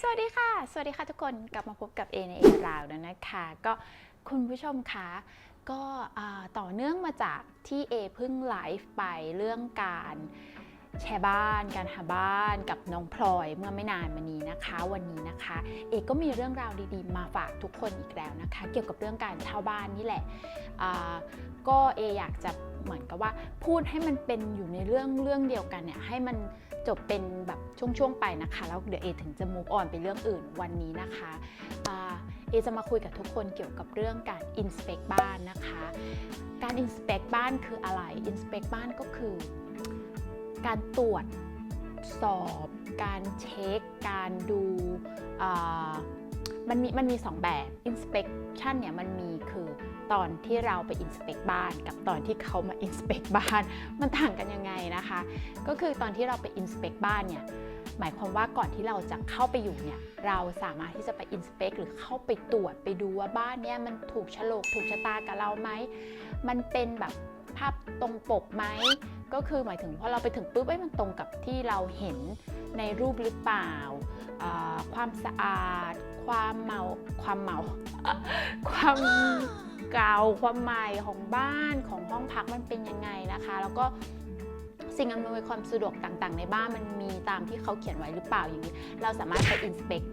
สวัสดีค่ะ สวัสดีค่ะทุกคนกลับมาพบกับเอในเอราวแล้วนะคะ ก็คุณผู้ชมคะก็ต่อเนื่องมาจากที่เอเพิ่งไลฟ์ไปเรื่องการแชร์บ้านการหาบ้านกับน้องพลอยเมื่อไม่นานมานี้นะคะ วันนี้นะคะ เอก็มีเรื่องราวดีๆ มาฝากทุกคนอีกแล้วนะคะ เกี่ยวกับเรื่องการเช่าบ้านนี่แหละก็เออยากจะเหมือนกับว่าพูดให้มันเป็นอยู่ในเรื่องเรื่องเดียวกันเนี่ยให้มัน จบเป็นแบบช่วงๆไปนะคะ แล้วเดี๋ยวเอถึงจะ move on ไปเรื่องอื่นวันนี้นะคะเอจะมาคุยกับทุกคนเกี่ยวกับเรื่องการ inspect บ้านนะคะ การ inspect บ้านคืออะไร inspect บ้านก็คือ การตรวจสอบ การเช็ค การดูมันมีมันมีสองแบบ inspection เนี่ยมันมีคือ ตอนที่เราไป inspect บ้าน กับตอนที่เขามา inspect บ้าน มันต่างกันยังไงนะคะ ก็คือตอนที่เราไป inspect บ้านเนี่ยหมายความว่าก่อนที่เราจะเข้าไปอยู่เนี่ยเราสามารถที่จะไป inspect หรือเข้าไปตรวจไปดูว่าบ้านเนี่ยมันถูกโฉลกถูกชะตากับเราไหมมันเป็นแบบภาพตรงปกไหมก็คือหมายถึงพอเราไปถึงปุ๊บเอ้มันตรงกับที่เราเห็นในรูปหรือเปล่าอ่าความสะอาด ความเมา ความเมา ความ เก่าความใหม่ของบ้านของห้องพักมันเป็นยังไงนะคะ แล้วก็สิ่งอำนวยความสะดวกต่างๆ ในบ้านมันมีตามที่เขาเขียนไว้หรือเปล่าอย่างนี้ เราสามารถไป inspect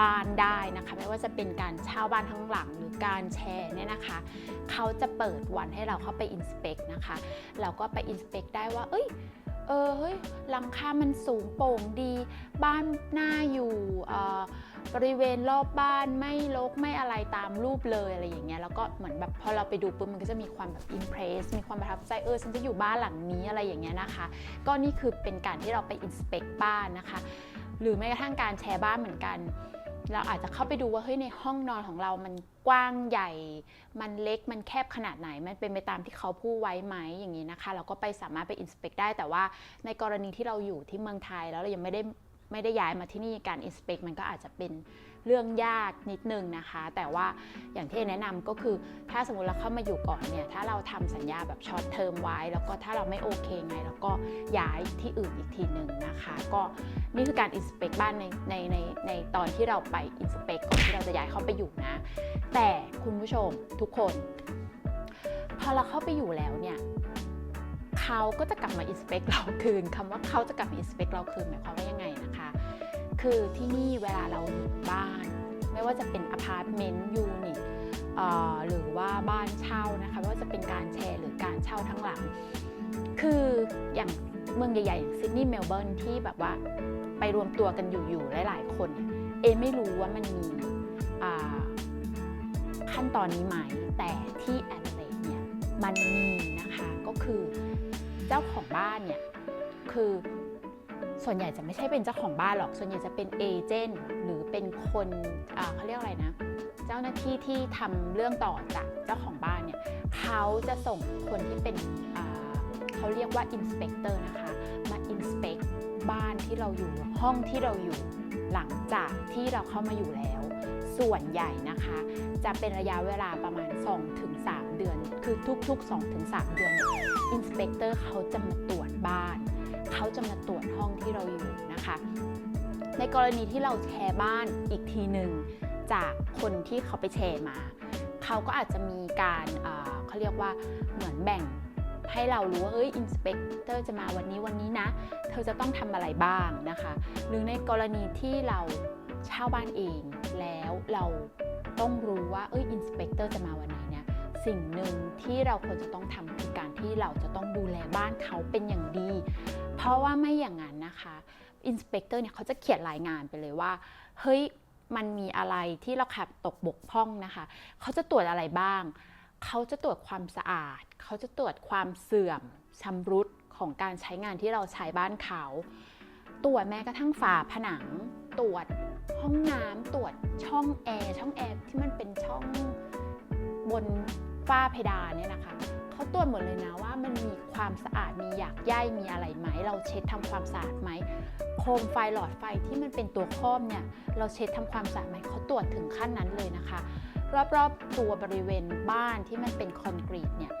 บ้านได้นะคะ ไม่ว่าจะเป็นการเช่าบ้านทั้งหลังหรือการแชร์เนี่ยนะคะ เขาจะเปิดวันให้เราเข้าไป inspect นะคะ เราก็ไป inspect ได้ว่า เอ้ยเออเฮ้ยหลังคามันสูงโปร่งดี บ้านน่าอยู่เออ บริเวณรอบบ้านไม่รกไม่อะไรตามรูปเลยอะไรอย่างเงี้ยแล้วก็เหมือนแบบพอเราไปดูปุ๊บมันก็จะมีความแบบ impress มีความประทับใจเออฉันจะอยู่บ้านหลังนี้อะไรอย่างเงี้ยนะคะ ก็นี่คือเป็นการที่เราไป inspect บ้านนะคะ หรือแม้กระทั่งการแชร์บ้านเหมือนกันเราอาจจะเข้าไปดูว่าเฮ้ยในห้องนอนของเรามันกว้างใหญ่ มันเล็ก มันแคบขนาดไหน มันเป็นไปตามที่เขาพูดไว้ไหมอย่างนี้นะคะ เราก็ไปสามารถไป inspect ได้ แต่ว่าในกรณีที่เราอยู่ที่เมืองไทยแล้วเรายังไม่ได้ ไม่ได้ย้ายมาที่นี่การ inspect มันก็อาจจะเป็นเรื่องยากนิดนึงนะคะ แต่ว่าอย่างที่แนะนำก็คือถ้าสมมติเราเข้ามาอยู่ก่อนเนี่ยถ้าเราทำสัญญาแบบช็อตเทอมไว้ แล้วก็ถ้าเราไม่โอเคไงเราก็ย้ายที่อื่นอีกทีหนึ่งนะคะ ก็นี่คือการ inspect บ้านในในในในตอนที่เราไป inspect ก่อนที่เราจะย้ายเข้าไปอยู่นะ แต่คุณผู้ชมทุกคน พอเราเข้าไปอยู่แล้วเนี่ย เขาก็จะกลับมา inspect เราคืนคำว่าเขาจะกลับมา inspect เราคืนหมายความว่ายังไงนะคะ คือที่นี่เวลาเราอยู่บ้าน ไม่ว่าจะเป็นอพาร์ตเมนต์ยูนิตหรือว่าบ้านเช่านะคะไม่ว่าจะเป็นการแชร์หรือการเช่าทั้งหลัง คืออย่างเมืองใหญ่ๆอย่างซิดนีย์เมลเบิร์นที่แบบว่าไปรวมตัวกันอยู่ๆหลายๆคนเนี่ยเอไม่รู้ว่ามันมีขั้นตอนนี้ไหมแต่ที่แอดเลดเนี่ยมันมีนะคะก็คือ เจ้าของบ้านเนี่ยคือส่วนใหญ่จะไม่ใช่เป็นเจ้าของบ้านหรอก ส่วนใหญ่จะเป็นเอเจนต์หรือเป็นคนเขาเรียกอะไรนะ เจ้าหน้าที่ที่ทำเรื่องต่อจากเจ้าของบ้านเนี่ยเขาจะส่งคนที่เป็นเขาเรียกว่า inspector นะคะ มา inspect บ้านที่เราอยู่ห้องที่เราอยู่หลังจากที่เราเข้ามาอยู่แล้ว ส่วนใหญ่นะคะ จะเป็นระยะเวลาประมาณ2-3 เดือน คือทุกๆ 2-3 เดือนเนี่ย inspector เขาจะมาตรวจบ้าน เขาจะมาตรวจห้องที่เราอยู่นะคะ ในกรณีที่เราแชร์บ้านอีกทีหนึ่งจากคนที่เขาไปแชร์มา เขาก็อาจจะมีการอ่าเขาเรียกว่าเหมือนแบ่งให้เรารู้ว่าเอ้ยอินสเปกเตอร์จะมาวันนี้วันนี้นะ เธอจะต้องทำอะไรบ้างนะคะ หรือในกรณีที่เราเช่าบ้านเองแล้วเราต้องรู้ว่าเอ้ยอินสเปกเตอร์จะมาวัน สิ่งหนึ่งที่เราควรจะต้องทำคือการที่เราจะต้องดูแลบ้านเขาเป็นอย่างดี เพราะว่าไม่อย่างนั้นนะคะอินสเปกเตอร์เนี่ยเขาจะเขียนรายงานไปเลยว่า เฮ้ยมันมีอะไรที่เราขาดตกบกพร่องนะคะ เขาจะตรวจอะไรบ้าง เขาจะตรวจความสะอาด เขาจะตรวจความเสื่อมชำรุดของการใช้งานที่เราใช้บ้านเขา ตรวจแม้กระทั่งฝาผนัง ตรวจห้องน้ำตรวจช่องแอร์ช่องแอร์ที่มันเป็นช่องบน ฝ้าเพดานเนี่ยนะคะเขาตรวจหมดเลยนะว่ามันมีความสะอาดมีหยากใยมีอะไรไหม เราเช็ดทำความสะอาดไหมโคมไฟหลอดไฟที่มันเป็นตัวครอบเนี่ยเราเช็ดทำความสะอาดไหมเขาตรวจถึงขั้นนั้นเลยนะคะ รอบๆตัวบริเวณบ้านที่มันเป็นคอนกรีตเนี่ย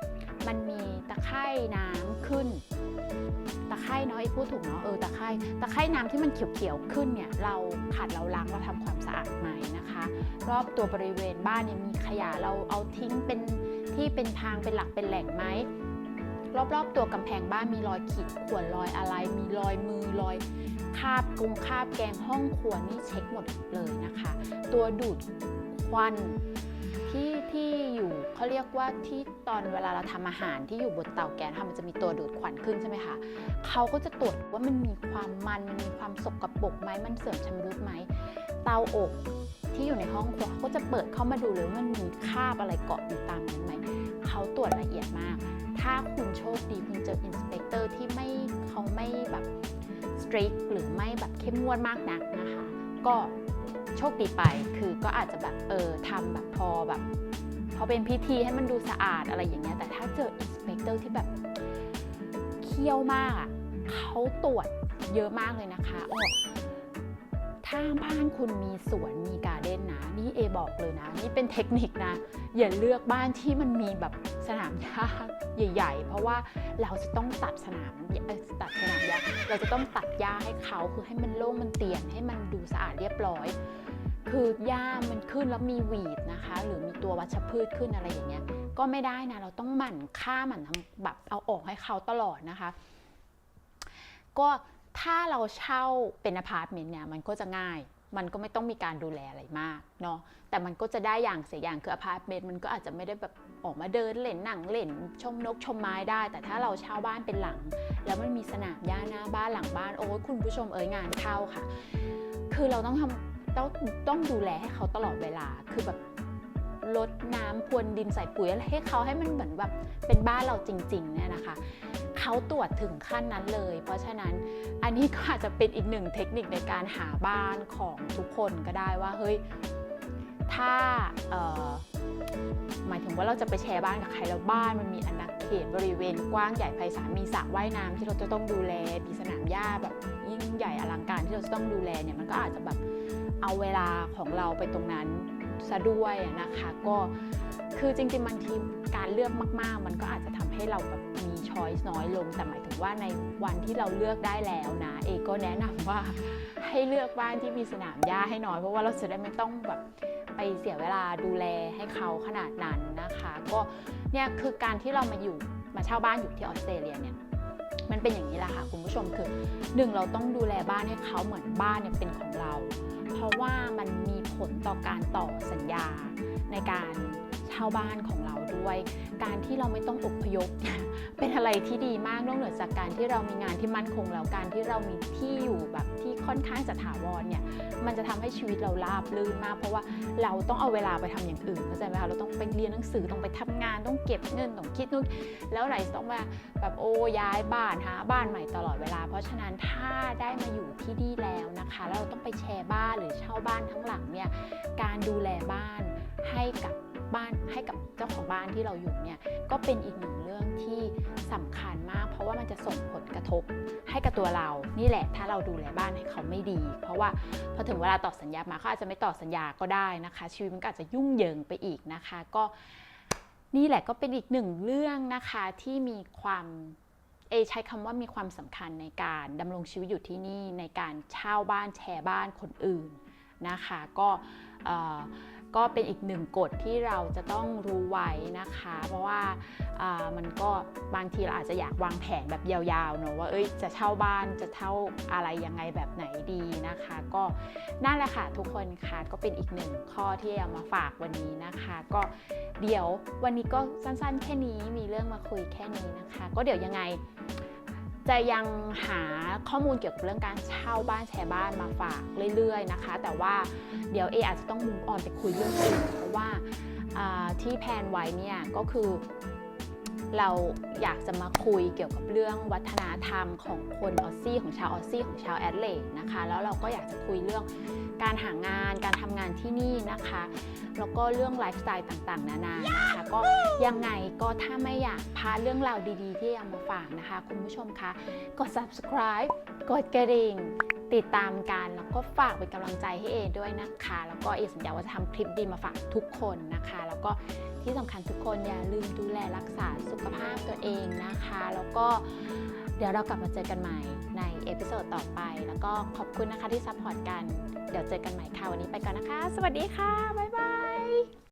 มันมีตะไคร่น้ำขึ้น ตะไคร่เนาะไอ้พูดถูกเนาะเออตะไคร่ตะไคร่น้ำที่มันเขียวๆขึ้นเนี่ยเราขัดเราล้างเราทำความสะอาด รอบตัวบริเวณบ้านเนี่ยมีขยะเราเอาทิ้งเป็นที่เป็นทางเป็นหลักเป็นแหล่งไหมรอบๆ ตัวกำแพงบ้านมีรอยขีดข่วนรอยอะไร มีรอยมือรอยคาบกงคาบแกงห้องครัวนี่เช็คหมดเลยนะคะ ตัวดูดควันที่ที่อยู่เขาเรียกว่าที่ตอนเวลาเราทำอาหารที่อยู่บนเตาแก๊สค่ะมันจะมีตัวดูดควันขึ้นใช่ไหมคะเขาก็จะตรวจว่ามันมีความมันมันมีความสกปรกไหมมันเสื่อมชำรุดไหมเตาอบ ที่อยู่ในห้องครัวเขาก็จะเปิดเข้ามาดูเลยว่ามันมีคราบอะไรเกาะอยู่ตามนั้นไหมเขาตรวจละเอียดมาก ถ้าคุณโชคดีคุณเจออินสเปกเตอร์ที่ไม่เขาไม่แบบสตรี t หรือไม่แบบเข้มงวดมากนักนะคะ ก็โชคดีไปคือก็อาจจะแบบเออทำแบบพอแบบพอเป็นพิธีให้มันดูสะอาดอะไรอย่างเงี้ยแต่ถ้าเจออินสเปกเตอร์ที่แบบเคี่ยวมากอะเขาตรวจเยอะมากเลยนะคะอ๋อ ถ้าบ้านคุณมีสวนมีการ์เด้นนะ นี่เอบอกเลยนะ นี่เป็นเทคนิคนะ อย่าเลือกบ้านที่มันมีแบบสนามหญ้าใหญ่ ๆ เพราะว่าเราจะต้องตัดสนามตัดสนามหญ้าเราจะต้องตัดหญ้าให้เขาคือให้มันโล่งมันเตียนให้มันดูสะอาดเรียบร้อย คือหญ้ามันขึ้นแล้วมีหวีดนะคะ หรือมีตัววัชพืชขึ้นอะไรอย่างเงี้ยก็ไม่ได้นะ เราต้องหมั่นฆ่าหมั่นทำแบบเอาออกให้เขาตลอดนะคะ ก็ ถ้าเราเช่าเป็นอพาร์ตเมนต์เนี่ยมันก็จะง่าย มันก็ไม่ต้องมีการดูแลอะไรมากเนาะแต่มันก็จะได้อย่างเสียอย่างคืออพาร์ตเมนต์มันก็อาจจะไม่ได้แบบออกมาเดินเล่นหนังเล่น ชมนกชมไม้ได้ แต่ถ้าเราเช่าบ้านเป็นหลัง แล้วมันมีสนามหญ้าหน้าบ้านหลังบ้านโอ้ยคุณผู้ชมเอ๋ยงานเข้าค่ะ คือเราต้องทำต้องต้องดูแลให้เขาตลอดเวลาคือแบบลดน้ำพรวนดินใส่ปุ๋ยอะไรให้เขาให้มันเหมือนแบบเป็นบ้านเราจริงๆเนี่ยนะคะ เขาตรวจถึงขั้นนั้นเลย เพราะฉะนั้นอันนี้ก็อาจจะเป็นอีกหนึ่งเทคนิคในการหาบ้านของทุกคนก็ได้ว่าเฮ้ยถ้าหมายถึงว่าเราจะไปแชร์บ้านกับใครแล้วบ้านมันมีอาณาเขตบริเวณกว้างใหญ่ไพศาลมีสระว่ายน้ำที่เราจะต้องดูแลมีสนามหญ้าแบบยิ่งใหญ่อลังการที่เราจะต้องดูแลเนี่ยมันก็อาจจะแบบเอาเวลาของเราไปตรงนั้นซะด้วยนะคะ ก็คือจริงๆบางทีการเลือกมาก ๆ มันก็อาจจะทำให้เราแบบมี ช้อยส์น้อยลง แต่หมายถึงว่าในวันที่เราเลือกได้แล้วนะ เอกก็แนะนำว่าให้เลือกบ้านที่มีสนามหญ้าให้น้อย เพราะว่าเราจะได้ไม่ต้องแบบไปเสียเวลาดูแลให้เขาขนาดนั้นนะคะ ก็เนี่ยคือการที่เรามาอยู่มาเช่าบ้านอยู่ที่ออสเตรเลียเนี่ยมันเป็นอย่างนี้แหละค่ะคุณผู้ชมคือหนึ่งเราต้องดูแลบ้านให้เขาเหมือนบ้านเนี่ยเป็นของเรา เพราะว่ามันมีผลต่อการต่อสัญญาในการ เช่าบ้านของเราด้วย การที่เราไม่ต้องอพยพเป็นอะไรที่ดีมากนอกเหนือจากการที่เรามีงานที่มั่นคงแล้วการที่เรามีที่อยู่แบบที่ค่อนข้างจะถาวรเนี่ยมันจะทำให้ชีวิตเราราบรื่นมาก เพราะว่าเราต้องเอาเวลาไปทำอย่างอื่นเข้าใจไหมคะเราต้องไปเรียนหนังสือต้องไปทำงานต้องเก็บเงินต้องคิดนู่นแล้วไหนต้องมาแบบโอ้ย้ายบ้านหาบ้านใหม่ตลอดเวลา เพราะฉะนั้นถ้าได้มาอยู่ที่นี่แล้วนะคะแล้วเราต้องไปแชร์บ้านหรือเช่าบ้านทั้งหลังเนี่ยการดูแลบ้านให้กับ บ้านให้กับเจ้าของบ้านที่เราอยู่เนี่ยก็เป็นอีกหนึ่งเรื่องที่สำคัญมาก เพราะว่ามันจะส่งผลกระทบให้กับตัวเรา นี่แหละ ถ้าเราดูแลบ้านให้เขาไม่ดี เพราะว่าพอถึงเวลาต่อสัญญามาเขาอาจจะไม่ต่อสัญญาก็ได้นะคะ ชีวิตมันก็อาจจะยุ่งเหยิงไปอีกนะคะ ก็นี่แหละก็เป็นอีกหนึ่งเรื่องนะคะที่มีความเอใช้คำว่ามีความสำคัญในการดำรงชีวิตอยู่ที่นี่ในการเช่าบ้านแชร์บ้านคนอื่นนะคะ ก็ ก็เป็นอีกหนึ่งกฎที่เราจะต้องรู้ไว้นะคะ เพราะว่ามันก็บางทีเราอาจจะอยากวางแผนแบบยาวๆเนอะว่าเอ้ยจะเช่าบ้านจะเช่าอะไรยังไงแบบไหนดีนะคะ ก็นั่นแหละค่ะทุกคนค่ะก็เป็นอีกหนึ่งข้อที่เอามาฝากวันนี้นะคะ ก็เดี๋ยววันนี้ก็สั้นๆ แค่นี้มีเรื่องมาคุยแค่นี้นะคะ ก็เดี๋ยวยังไง จะยังหาข้อมูลเกี่ยวกับเรื่องการเช่าบ้านแชร์บ้านมาฝากเรื่อยๆนะคะ แต่ว่าเดี๋ยวเออาจจะต้องมุมออนไปคุยเรื่องอื่นเพราะว่าที่แพนไว้เนี่ยก็คือ เราอยากจะมาคุยเกี่ยวกับเรื่องวัฒนธรรมของคนออสซี่ของชาวออสซี่ของชาวแอดเลดนะคะ แล้วเราก็อยากจะคุยเรื่องการหางานการทำงานที่นี่นะคะ แล้วก็เรื่องไลฟ์สไตล์ต่างๆ นานานะคะก็ยังไงก็ถ้าไม่อยากพลาดเรื่องราวดีๆ ที่เอามาฝากนะคะ คุณผู้ชมคะกด subscribe กดกระดิ่ง ติดตามกันแล้วก็ฝากเป็นกำลังใจให้เอด้วยนะคะ แล้วก็เอสัญญาว่าจะทำคลิปดีมาฝากทุกคนนะคะ แล้วก็ที่สำคัญทุกคนอย่าลืมดูแลรักษาสุขภาพตัวเองนะคะ แล้วก็เดี๋ยวเรากลับมาเจอกันใหม่ในเอพิโซดต่อไป แล้วก็ขอบคุณนะคะที่ซัพพอร์ตกัน เดี๋ยวเจอกันใหม่ค่ะวันนี้ไปก่อนนะคะ สวัสดีค่ะ บ๊ายบาย